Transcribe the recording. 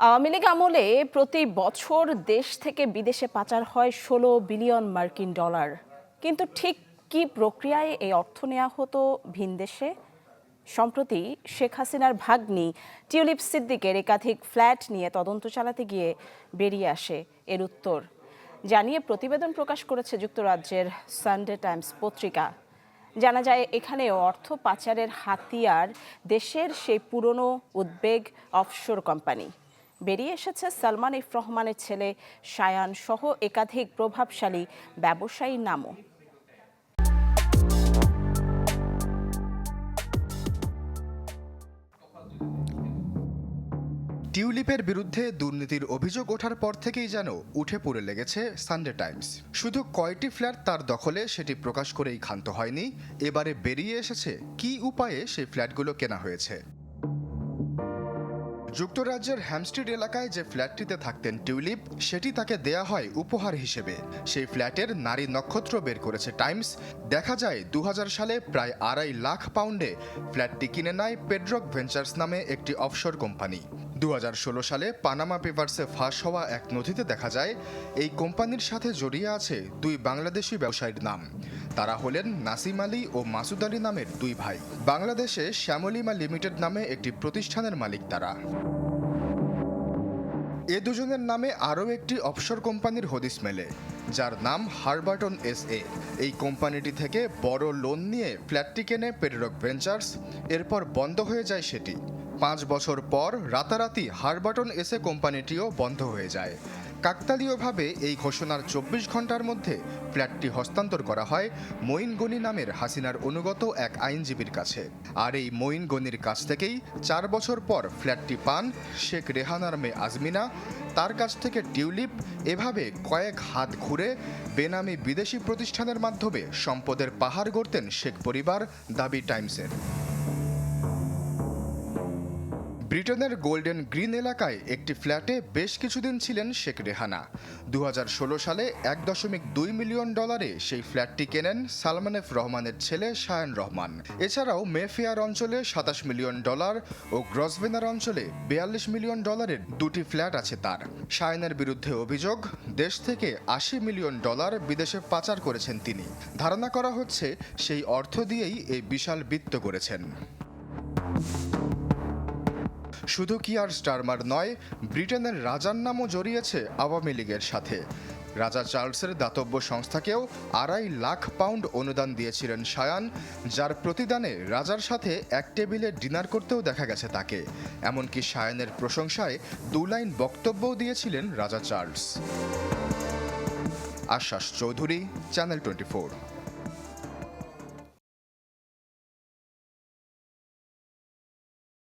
আওয়ামী লীগ আমলে প্রতি বছর দেশ থেকে বিদেশে পাচার হয় ষোলো বিলিয়ন মার্কিন ডলার। কিন্তু ঠিক কি প্রক্রিয়ায় এই অর্থ নেওয়া হতো ভিনদেশে সম্প্রতি শেখ হাসিনার ভাগ্নি টিউলিপ সিদ্দিকের একাধিক ফ্ল্যাট নিয়ে তদন্ত চালাতে গিয়ে বেরিয়ে আসে এর উত্তর। জানিয়ে প্রতিবেদন প্রকাশ করেছে যুক্তরাজ্যের সানডে টাইমস পত্রিকা। জানা যায় এখানে অর্থ পাচারের হাতিয়ার দেশের সেই পুরনো উদ্বেগ অফশোর কোম্পানি। বেরিয়ে এসেছে সালমান ইফ রহমানের ছেলে সায়ান সহ একাধিক প্রভাবশালী ব্যবসায়ীর নামও। টিউলিপের বিরুদ্ধে দুর্নীতির অভিযোগ ওঠার পর থেকেই যেন উঠে পড়ে লেগেছে সানডে টাইমস। শুধু কয়টি ফ্ল্যাট তার দখলে সেটি প্রকাশ করেই ক্ষান্ত হয়নি। এবারে বেরিয়ে এসেছে কি উপায়ে সেই ফ্ল্যাটগুলো কেনা হয়েছে? যুক্তরাজ্যের হ্যামস্ট্রিট এলাকায় যে ফ্ল্যাটটিতে থাকতেন টিউলিপ, সেটি তাকে দেয়া হয় উপহার হিসেবে। সেই ফ্ল্যাটের নারী নক্ষত্র বের করেছে টাইমস। দেখা যায় দু হাজার সালে প্রায় আড়াই লাখ পাউন্ডে ফ্ল্যাটটি কিনে নেয় পেড্রক ভেঞ্চার্স নামে একটি অফশোর কোম্পানি। দু হাজার ষোলো সালে পানামা পেপারসে ফাঁস হওয়া এক নথিতে দেখা যায়, এই কোম্পানির সাথে জড়িয়ে আছে দুই বাংলাদেশি ব্যবসায়ীর নাম। তারা হলেন নাসিম আলী ও মাসুদ আলী নামের দুই ভাই। বাংলাদেশে শ্যামলিমা লিমিটেড নামে একটি প্রতিষ্ঠানের মালিক তারা। এ দুজনের নামে আরও একটি অফশোর কোম্পানির হদিস মেলে, যার নাম হারবার্টন এস এ। এই কোম্পানিটি থেকে বড় লোন নিয়ে ফ্ল্যাটটি কেনে পেডরক ভেঞ্চার্স, এরপর বন্ধ হয়ে যায় সেটি। পাঁচ বছর পর রাতারাতি হারবাটন এসে কোম্পানিটিও বন্ধ হয়ে যায়। কাকতালীয়ভাবে এই ঘোষণার চব্বিশ ঘণ্টার মধ্যে ফ্ল্যাটটি হস্তান্তর করা হয় মঈন গনি নামের হাসিনার অনুগত এক আইনজীবীর কাছে। আর এই মঈন গনির কাছ থেকেই চার বছর পর ফ্ল্যাটটি পান শেখ রেহানার মেয়ে আজমিনা। তার কাছ থেকে টিউলিপ, এভাবে কয়েক হাত ঘুরে বেনামি বিদেশি প্রতিষ্ঠানের মাধ্যমে সম্পদের পাহাড় গড়তেন শেখ পরিবার, দাবি টাইমসের। ব্রিটেনের গোল্ডেন গ্রিন এলাকায় একটি ফ্ল্যাটে বেশ কিছুদিন ছিলেন শেখ রেহানা। দু হাজার ষোলো সালে এক দশমিক দুই মিলিয়ন ডলারে সেই ফ্ল্যাটটি কেনেন সালমান এফ রহমানের ছেলে শায়ান রহমান। এছাড়াও মেফেয়ার অঞ্চলে সাতাশ মিলিয়ন ডলার ও গ্রসভেনার অঞ্চলে বিয়াল্লিশ মিলিয়ন ডলারের দুটি ফ্ল্যাট আছে তার। শায়ানের বিরুদ্ধে অভিযোগ, দেশ থেকে আশি মিলিয়ন ডলার বিদেশে পাচার করেছেন তিনি। ধারণা করা হচ্ছে, সেই অর্থ দিয়েই এই বিশাল বৃত্ত করেছেন। শুধু কি আর স্টারমার নয়, ব্রিটেনের রাজার নামও জড়িয়েছে আওয়ামী লীগের সাথে। রাজা চার্লসের দাতব্য সংস্থাকেও আড়াই লাখ পাউন্ড অনুদান দিয়েছিলেন সায়ান, যার প্রতিদানে রাজার সাথে এক টেবিলে ডিনার করতেও দেখা গেছে তাকে। এমনকি সায়ানের প্রশংসায় দু লাইন বক্তব্যও দিয়েছিলেন রাজা চার্লস। আশ্বাস চৌধুরী, চ্যানেল টোয়েন্টি